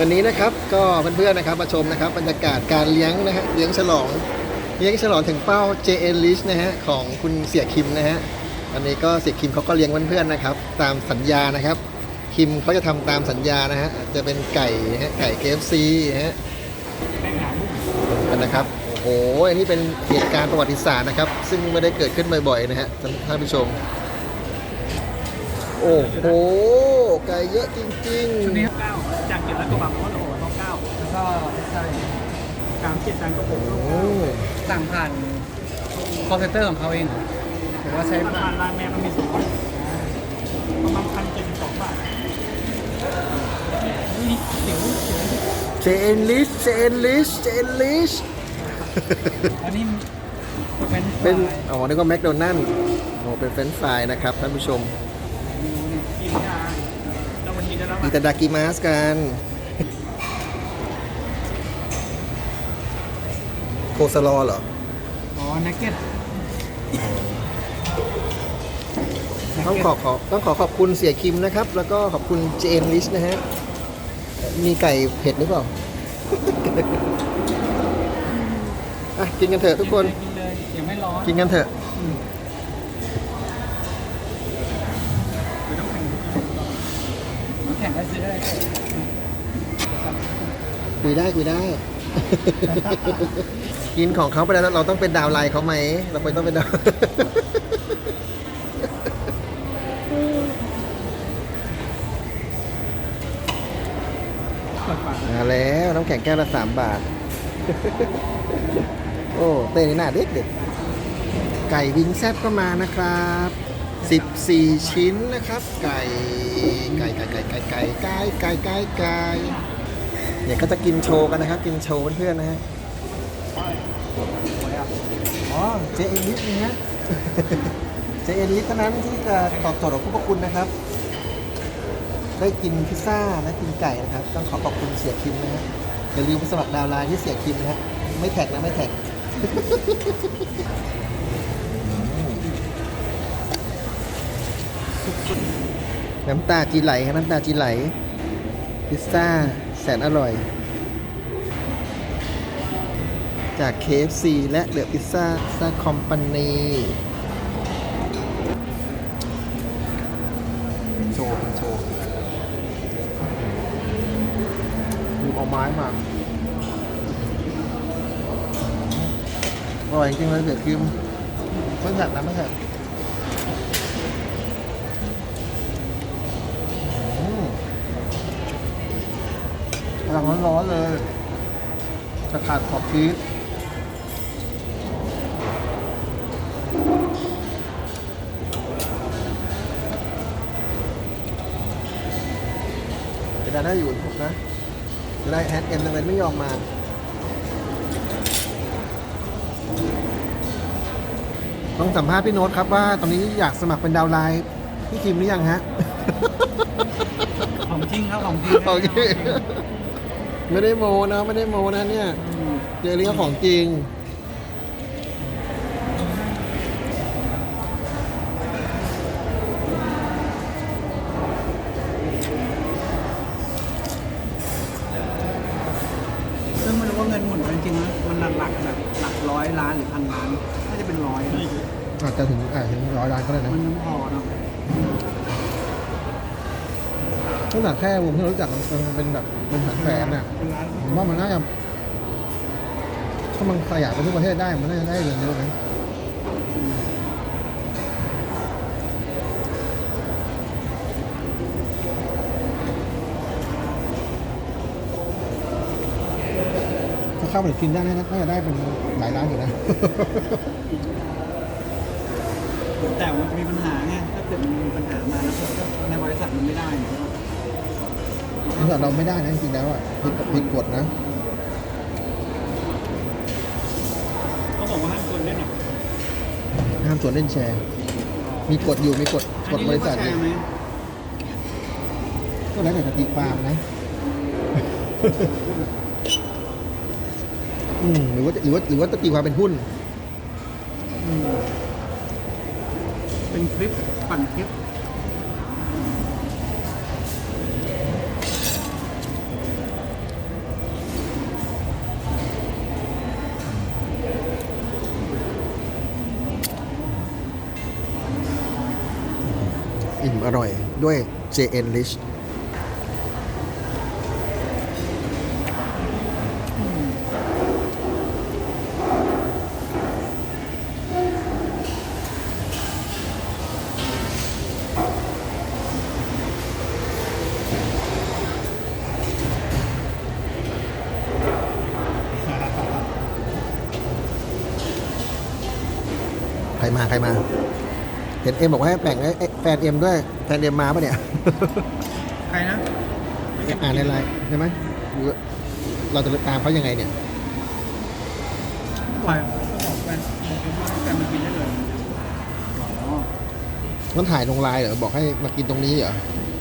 วันนี้นะครับก็เพื่อนๆนะครับมาชมนะครับบรรยากาศการเลี้ยงนะฮะเลี้ยงฉลองเลี้ยงฉลองถึงเป้า JN List นะฮะของคุณเสียคิมนะฮะอันนี้ก็เสียคิมเขาก็เลี้ยงเพื่อนๆนะครับ ตามสัญญานะครับ คิมเขาจะทำตามสัญญานะฮะจะเป็นไก่นะฮะไก่ KFC นะฮะนะครับโอ้โหอันนี้เป็นเหตุการณ์ประวัติศาสตร์นะครับ ซึ่งไม่ได้เกิดขึ้นบ่อยๆนะฮะท่านผู้ชม โอ้โห ไก่เยอะจริงชุดนี้เก้าจากเจ็ดแล้วก็แบบโอ้โหต้องเก้าแล้วก็ใช่สามเจ็ดจานก็หกๆ โอ้โหสั่งผ่านคอมพิวเตอร์ของเขาเองเหรอหรือว่าใช้มันผ่าผ่านนไลน์แมนมันมีสองประมาณพันเจ็ดสิบสองบาทนี่เดี๋ยวเดี๋ยว JN List JN List JN List อันนี้เป็นเป็น อ๋อนึกว่าแมคโดนัลล์โอ้เป็นเฟรนช์ฟรายนะครับท่านผู้ชม อิตาดากิมาสกัน โคสลอเหรอ อ๋อนักเก็ตต้องขอขอต้องขอขอบคุณเสียคิมนะครับ แล้วก็ขอบคุณ JN List นะฮะ มีไก่เผ็ดหรือเปล่า อะ กินกันเถอะทุกคน กินเลยยังไม่ร้อนกินกันเถอะ ไม่ต้องแข่ง น้ำ แข็งได้ซื้อได้คุยได้คุยได้ กินของเขาไปแล้วเราต้องเป็นดาวไลน์เขาไหม เราไปต้องเป็นดาวเปิดปากมาแล้วน้ำแข็งแก้วละสามบาท โอ้ เต้นี่หน้าเด็กเด็กไก่วิงแซบก็มานะครับ 14 ชิ้นนะครับ ไก่ไก่ไก่ไก่ไก่ไก่ไก่ไก่ไก่ไก่เนี่ยก็จะกินโชว์กันนะครับ กินโชว์เพื่อนๆนะฮะอ๋อเจเอ็นลิสนะฮะเจเอ็นลิสเท่านั้นที่จะตอบโจทย์ของผู้ประคุณนะครับ ได้กินพิซซ่าและกินไก่นะครับ ต้องขอขอบคุณเสียคิมนะฮะอย่าลืมไปสมัครดาวไลน์ที่เสียคิมนะฮะไม่แท็กนะไม่แท็ก น้ำตาจีไหลครับน้ำตาจีไหล พิซซ่าแสนอร่อย จาก KFC และเดอะพิซซ่าซาคอมพานีโชว์เป็นโชว์ดูเอาไม้มาอร่อยจริงๆเลยเดือดคิมไม่แผดนะไม่แผดอื ลังร้อนๆเลย จะขาดขอบชีสจะได้อยู่ผมนะจะได้แอดเอ็มทำไมไม่ยอมมาต้องสัมภาษณ์พี่โน้ตครับว่าตอนนี้อยากสมัครเป็นดาวน์ไลน์พี่คิมหรือยังฮะ ของจริงครับของจริงโอเค ไม่ได้โมนะไม่ได้โมนะเนี่ยเจอเรื่องของจริง ซึ่งไม่รู้ว่าเงินหมุนจริงๆนะมันหลักแบบหลักร้อยล้านหรือพันล้านน่าจะเป็นร้อยนะอาจจะถึงอาจจะถึงร้อยล้านก็ได้นะ มันยังพอเนาะ ตั้งแต่แค่วงที่เรารู้จักมันเป็นแบบเป็นแสนแสนๆน่ะผมว่ามันน่าจะถ้ามันขยายไปทุกประเทศได้มันน่าจะได้เงินเยอะนะถ้าเข้าไปกินได้น่าน่าจะได้เป็นหลายล้านอยู่นะแต่มันจะมีปัญหาไงถ้าเกิดมันมีปัญหามาแล้วก็ในบริษัทมันไม่ได้เนี่ย บริษัทเราไม่ได้นะจริงๆแล้วอะผิดผิดกฎนะเขาบอกว่าห้ามคนเล่นหรอกห้ามส่วนเล่นแชร์ มีกฎอยู่มีกฎกฎบริษัทอันอนี้ยู่เรียกว่าแชร์ไหมก็แล้วแต่จะตีความนะ อืมหรือว่าหรือว่าหรือว่าจะตีความเป็นหุ้น เป็นคลิปปั่นคลิป มอร่อยด้วย JN Rich ใครมา ใครมา เห็นเอ็มบอกว่าให้แบ่งให้แฟนเอ็มด้วยแฟนเอ็มมาปะเนี่ย ใครนะอ่านในไลน์ใช่ไหมหรือเราจะตามเขายังไงเนี่ยปล่อยก็บอกแฟนบอกให้แฟนมากินได้เลย อ๋อ มันถ่ายลงไลน์เหรอ บอกให้มากินตรงนี้เหรอใ